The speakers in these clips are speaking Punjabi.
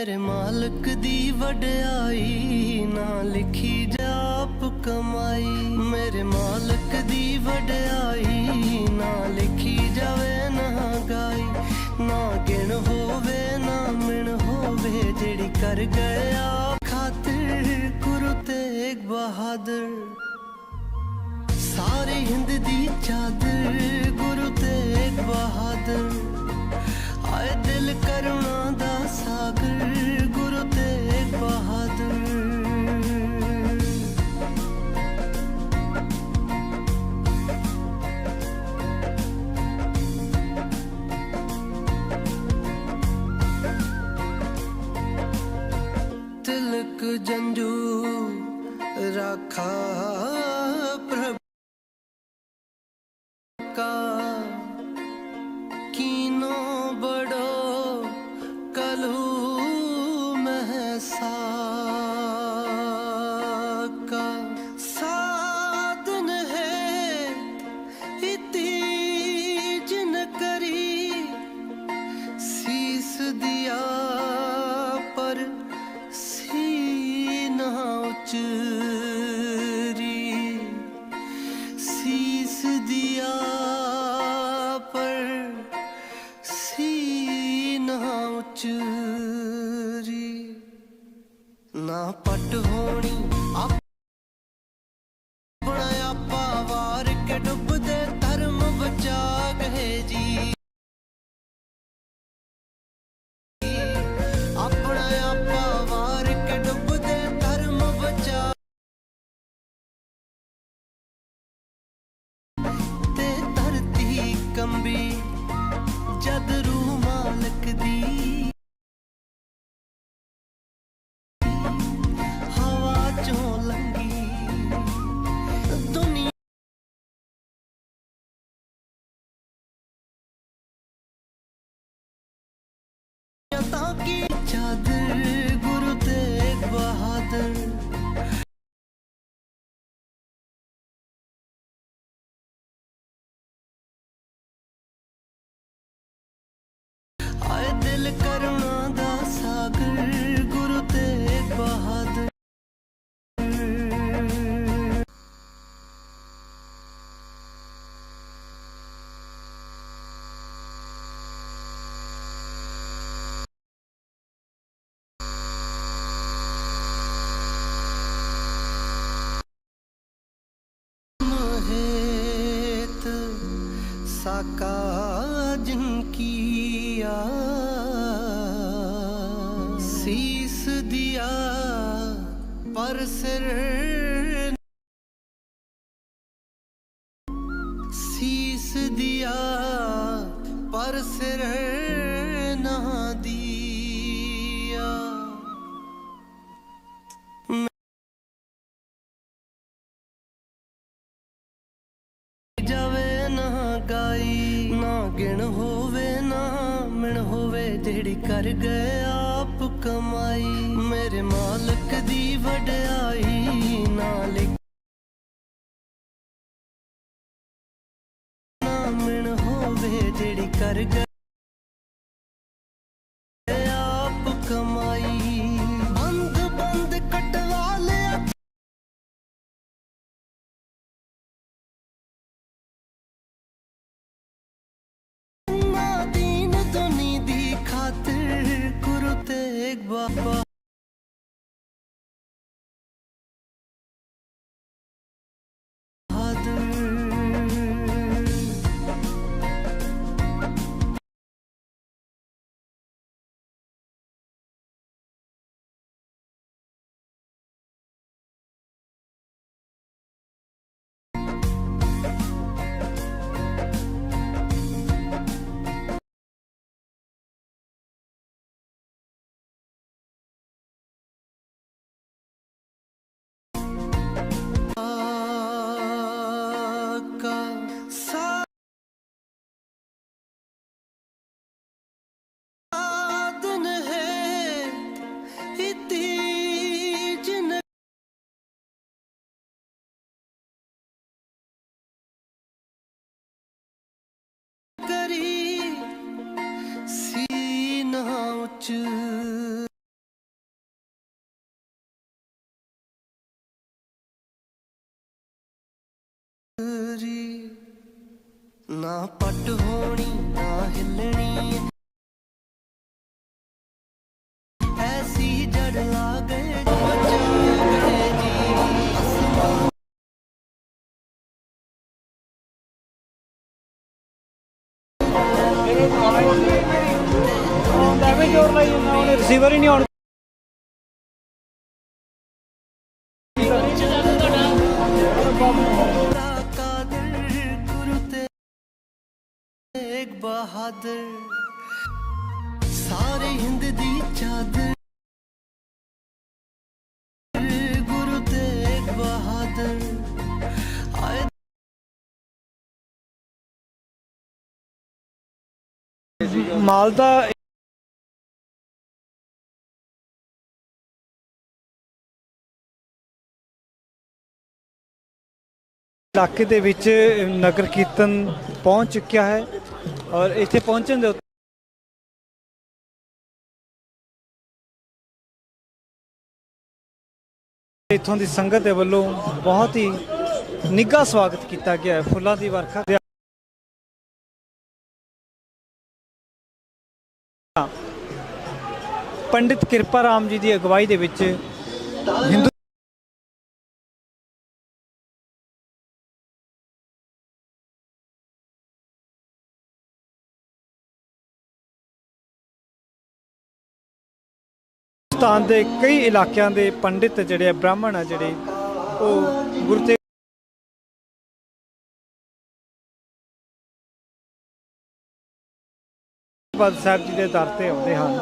ਮੇਰੇ ਮਾਲਕ ਦੀ ਵਡਿਆਈ, ਨਾ ਲਿਖੀ ਜਾਪ ਕਮਾਈ। ਮੇਰੇ ਮਾਲਕ ਦੀ ਵਡਿਆਈ, ਨਾ ਲਿਖੀ ਜਾਵੇ ਨਾ ਗਾਈ। ਨਾ ਗਿਣ ਹੋਵੇ, ਨਾ ਮਿਣ ਹੋਵੇ, ਜਿਹੜੀ ਕਰ ਗਿਆ ਖਾਤਰ ਗੁਰੂ ਤੇਗ ਬਹਾਦਰ। ਸਾਰੇ ਹਿੰਦ ਦੀ ਚਾਦਰ ਜੰਜੂ ਰਾਖਾ। ਦਿਲ ਕਰੁਣਾ ਦਾ ਸਾਗਰ ਗੁਰੂ ਤੇਗ ਬਹਾਦਰ मोहित साका जिनकिया शीस Dağlar ਸਿਰ ਸੀਸ ਦਿਆ, ਪਰ ਸਿਰ ਨਾ ਦੀਆ। ਜਾਵੇ ਨਾ ਗਾਈ, ਨਾ ਗਿਣ ਹੋਵੇ ਨਾ ਮਿਣ ਹੋਵੇ, ਜਿਹੜੀ ਕਰ ਗਿਆ। ਆਪ ਕਮਾਈ ਮੇਰੇ ਮਾਲਕ ਦੀ ਵਡਿਆਈ ਨਾ ਲਿਖ ਨਾ ਹੋਵੇ ਜਿਹੜੀ ਕਰ ん? ਨਾ ਪੱਟ ਹੋਣੀ ਨਾ ਹਿੱਲਣੀ ਐਸੀ ਜੜ ਲਾ ਗਏ ਬਚਾ ਗਏ ਜੀ ਅਸਮਾਨ ਆਉਂਦਾ ਬਹਾਦਰ, ਸਾਰੇ ਹਿੰਦ ਦੀ ਚਾਦਰ। ਗੁਰੂ ਤੇਗ ਬਹਾਦਰ, ਆਏ ਮਾਲ ਇਲਾਕੇ ਦੇ ਵਿੱਚ ਨਗਰ ਕੀਰਤਨ ਪਹੁੰਚ ਚੁੱਕਿਆ ਹੈ। ਔਰ ਇੱਥੇ ਪਹੁੰਚਣ ਦੇ ਉੱਤੇ ਇੱਥੋਂ ਦੀ ਸੰਗਤ ਦੇ ਵੱਲੋਂ ਬਹੁਤ ਹੀ ਨਿੱਘਾ ਸਵਾਗਤ ਕੀਤਾ ਗਿਆ ਹੈ, ਫੁੱਲਾਂ ਦੀ ਵਰਖਾ ਦੇ ਪੰਡਿਤ ਕਿਰਪਾ ਰਾਮ ਜੀ ਦੀ ਅਗਵਾਈ ਦੇ ਵਿੱਚ ਹਿੰਦੂ ਹਿੰਦੁਸਤਾਨ ਦੇ ਕਈ ਇਲਾਕਿਆਂ ਦੇ ਪੰਡਿਤ ਜਿਹੜੇ ਆ, ਬ੍ਰਾਹਮਣ ਆ ਜਿਹੜੇ ਉਹ ਗੁਰੂ ਤੇਗ ਬਹਾਦਰ ਸਾਹਿਬ ਜੀ ਦੇ ਦਰ ਤੇ ਆਉਂਦੇ ਹਨ।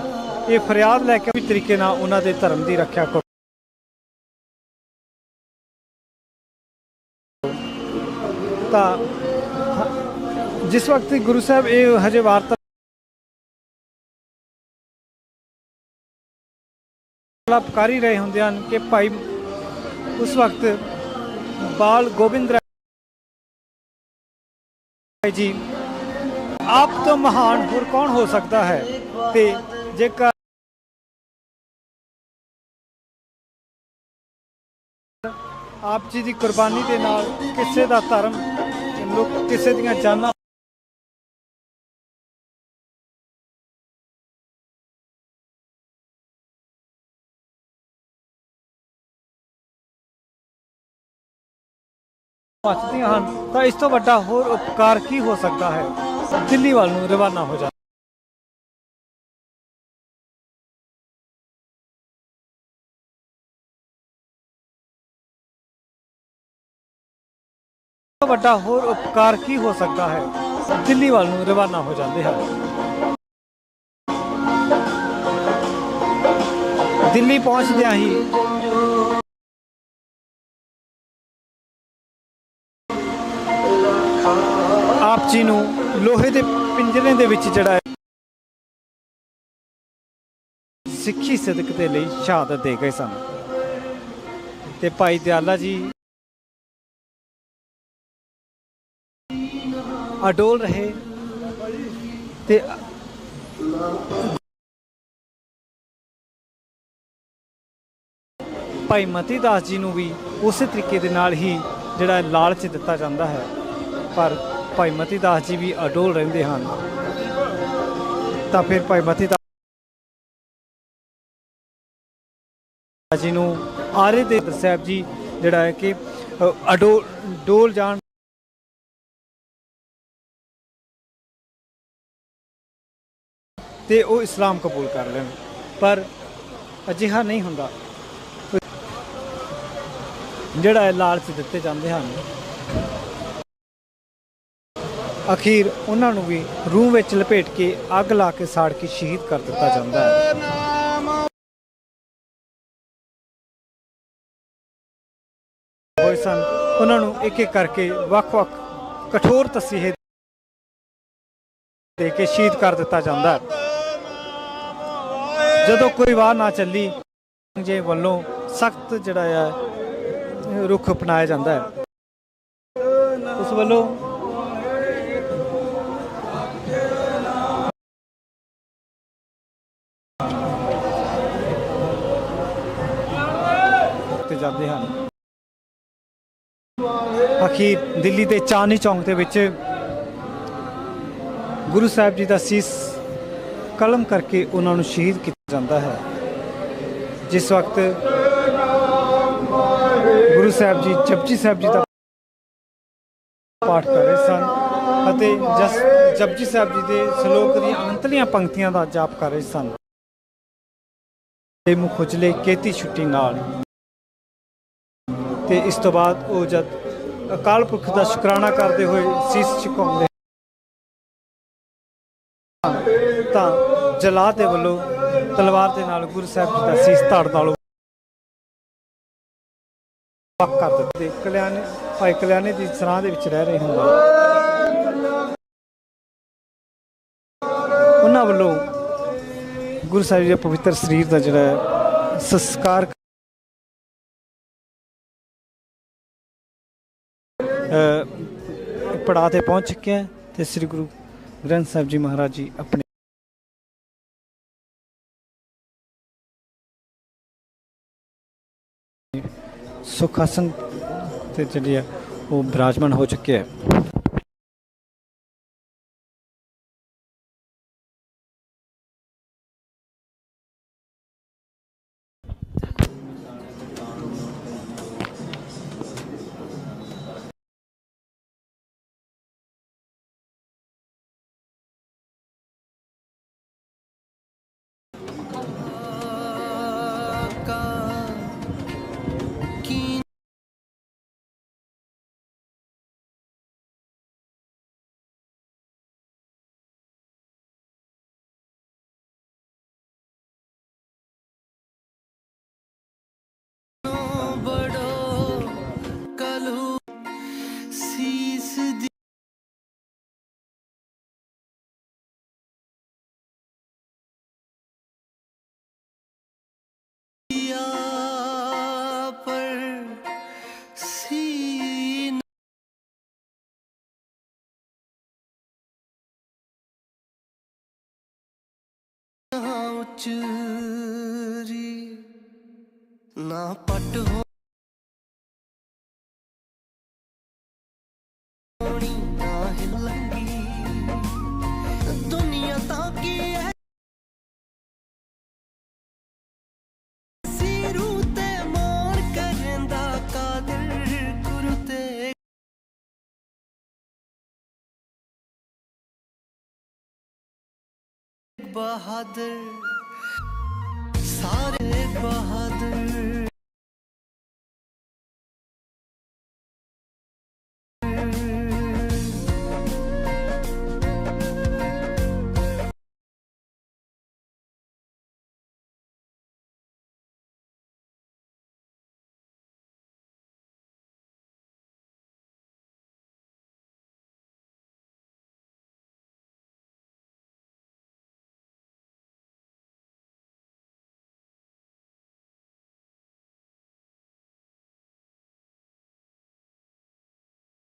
ਇਹ ਫਰਿਆਦ ਲੈ ਕੇ ਵੀ ਤਰੀਕੇ ਨਾਲ ਉਹਨਾਂ ਦੇ ਧਰਮ ਦੀ ਰੱਖਿਆ ਕਰੋ। ਤਾਂ ਜਿਸ ਵਕਤ ਗੁਰੂ ਸਾਹਿਬ ਇਹ ਹਜੇ ਵਾਰਤਾ ਲਾਪ ਕਰ ਹੀ ਰਹੇ ਹੁੰਦੇ ਹਨ ਕਿ ਭਾਈ ਉਸ ਵਕਤ ਬਾਲ ਗੋਬਿੰਦ ਰਾਏ ਜੀ ਆਪ ਤੋਂ ਮਹਾਨ ਹੋਰ ਕੌਣ ਹੋ ਸਕਦਾ ਹੈ? ਤੇ ਜੇਕਰ ਆਪ ਜੀ ਦੀ ਕੁਰਬਾਨੀ ਦੇ ਨਾਲ ਕਿਸੇ ਦਾ ਧਰਮ, ਲੋਕ ਕਿਸੇ ਦੀਆਂ ਜਾਨਾਂ ਬਚਦੀਆਂ ਹਨ, ਤਾਂ ਇਸ ਤੋਂ ਵੱਡਾ ਹੋਰ ਉਪਕਾਰ ਕੀ ਹੋ ਸਕਦਾ ਹੈ? ਦਿੱਲੀ ਵੱਲ ਨੂੰ ਰਵਾਨਾ ਹੋ ਜਾ। ਵੱਡਾ ਹੋਰ ਉਪਕਾਰ ਕੀ ਹੋ ਸਕਦਾ ਹੈ? ਦਿੱਲੀ ਵੱਲ ਨੂੰ ਰਵਾਨਾ ਹੋ ਜਾਂਦੇ ਹਨ। ਦਿੱਲੀ ਪਹੁੰਚਦਿਆਂ ਹੀ ਆਪ ਨੂੰ ਲੋਹੇ ਦੇ ਪਿੰਜਰੇ ਦੇ ਵਿੱਚ ਜਿਹੜਾ ਸਿੱਖੀ ਸਦਕ ਦੇ ਲਈ ਸ਼ਹਾਦਤ ਦੇ ਗਏ ਸਨ। ਤੇ ਭਾਈ ਦਿਆਲਾ ਜੀ ਅਡੋਲ ਰਹੇ ਤੇ ਭਾਈ ਮਤੀ ਦਾਸ ਜੀ ਨੂੰ ਵੀ ਉਸੇ ਤਰੀਕੇ ਦੇ ਨਾਲ ਹੀ ਜਿਹੜਾ ਲਾਲਚ ਦਿੱਤਾ ਜਾਂਦਾ ਹੈ। ਪਰ ਭਾਈ ਮਤੀ ਦਾਸ ਜੀ ਵੀ ਅਡੋਲ ਰਹਿੰਦੇ ਹਨ, ਤਾਂ ਫਿਰ ਭਾਈ ਮਤੀ ਦਾਸ ਜੀ ਨੂੰ ਆਰੇ ਦੇ ਸਾਹਿਬ ਜੀ ਜਿਹੜਾ ਹੈ ਕਿ ਅਡੋਲ ਡੋਲ ਜਾਣ ਤੇ ਉਹ ਇਸਲਾਮ ਕਬੂਲ ਕਰ ਲੈਣ, ਪਰ ਅਜਿਹਾ ਨਹੀਂ ਹੁੰਦਾ। ਜਿਹੜਾ ਇਹ ਲਾਲਚ ਦਿੱਤੇ ਜਾਂਦੇ ਹਨ ਅਖੀਰ ਉਹਨਾਂ ਨੂੰ ਵੀ ਰੂਹ ਵਿੱਚ ਲਪੇਟ ਕੇ ਅੱਗ ਲਾ ਕੇ ਸਾੜ ਕੇ ਸ਼ਹੀਦ ਕਰ ਦਿੱਤਾ ਜਾਂਦਾ ਹੈ। ਹੋਏ ਸਨ। ਉਹਨਾਂ ਨੂੰ ਇੱਕ ਇੱਕ ਕਰਕੇ ਵੱਖ-ਵੱਖ ਕਠੋਰ ਤਸੀਹੇ ਦੇ ਕੇ ਸ਼ਹੀਦ ਕਰ ਦਿੱਤਾ ਜਾਂਦਾ ਹੈ। ਜਦੋਂ ਕੋਈ ਵਾਰ ਨਾ ਚੱਲੀ, ਜੇ ਵੱਲੋਂ ਸਖਤ ਜਿਹੜਾ ਹੈ, ਰੁਖ ਅਪਣਾਇਆ ਜਾਂਦਾ ਹੈ। ਉਸ ਵੱਲੋਂ ਜਾਂਦੇ ਹਨ। ਅਖੀਰ ਦਿੱਲੀ ਦੇ ਚਾਂਦਨੀ ਚੌਂਕ ਦੇ ਵਿੱਚ ਗੁਰੂ ਸਾਹਿਬ ਜੀ ਦਾ ਸੀਸ ਕਲਮ ਕਰਕੇ ਉਹਨਾਂ ਨੂੰ ਸ਼ਹੀਦ ਕੀਤਾ ਜਾਂਦਾ ਹੈ। ਜਿਸ ਵਕਤ ਗੁਰੂ ਸਾਹਿਬ ਜੀ, ਜਪਜੀ ਸਾਹਿਬ ਜੀ ਦਾ ਪਾਠ ਕਰ ਰਹੇ ਸਨ ਅਤੇ ਜਸ, ਜਪਜੀ ਸਾਹਿਬ ਜੀ ਦੇ ਸ਼ਲੋਕ ਦੀਆਂ ਅੰਤਲੀਆਂ ਪੰਕਤੀਆਂ ਦਾ ਜਾਪ ਕਰ ਰਹੇ ਸਨ। ਤੇ ਮੁਖ ਖੁਜਲੇ ਕੇਤੀ ਛੁੱਟੀ ਨਾਲ ਤੇ ਇਸ ਤੋਂ ਬਾਅਦ ਉਹ ਜਦ ਅਕਾਲ ਪੁਰਖ ਦਾ ਸ਼ੁਕਰਾਨਾ ਕਰਦੇ ਹੋਏ ਸੀਸ ਝੁਕਾਉਂਦੇ ਤਾਂ ਜਲਾਦ ਦੇ ਵੱਲੋਂ ਤਲਵਾਰ ਦੇ ਨਾਲ ਗੁਰੂ ਸਾਹਿਬ ਜੀ ਦਾ ਸੀਸ ਧੜ ਨਾਲੋਂ ਵੱਖ ਕਰ ਦਿੱਤੇ। ਕਲਿਆਣੇ ਭਾਈ ਕਲਿਆਣੇ ਦੀ ਸਰਾਂ ਦੇ ਵਿੱਚ ਰਹਿ ਰਹੇ ਹੁੰਦੇ। ਉਹਨਾਂ ਵੱਲੋਂ ਗੁਰੂ ਸਾਹਿਬ ਜੀ ਦੇ ਪਵਿੱਤਰ ਸਰੀਰ ਦਾ ਜਿਹੜਾ ਹੈ ਸੰਸਕਾਰ ਪੜਾਅ ਤੇ ਪਹੁੰਚ ਚੁੱਕਿਆ ਹੈ ਤੇ ਸ੍ਰੀ ਗੁਰੂ ਗ੍ਰੰਥ ਸਾਹਿਬ ਜੀ ਮਹਾਰਾਜ ਜੀ ਆਪਣੇ ਸੁਖ ਆਸਨ ਤੇ ਜਿਹੜੀ ਹੈ ਉਹ ਬਿਰਾਜਮਾਨ ਹੋ ਚੁੱਕੇ ਹੈ నా పట్టు ਬਹਾਦਰ ਸਾਰੇ ਬਹਾਦਰ।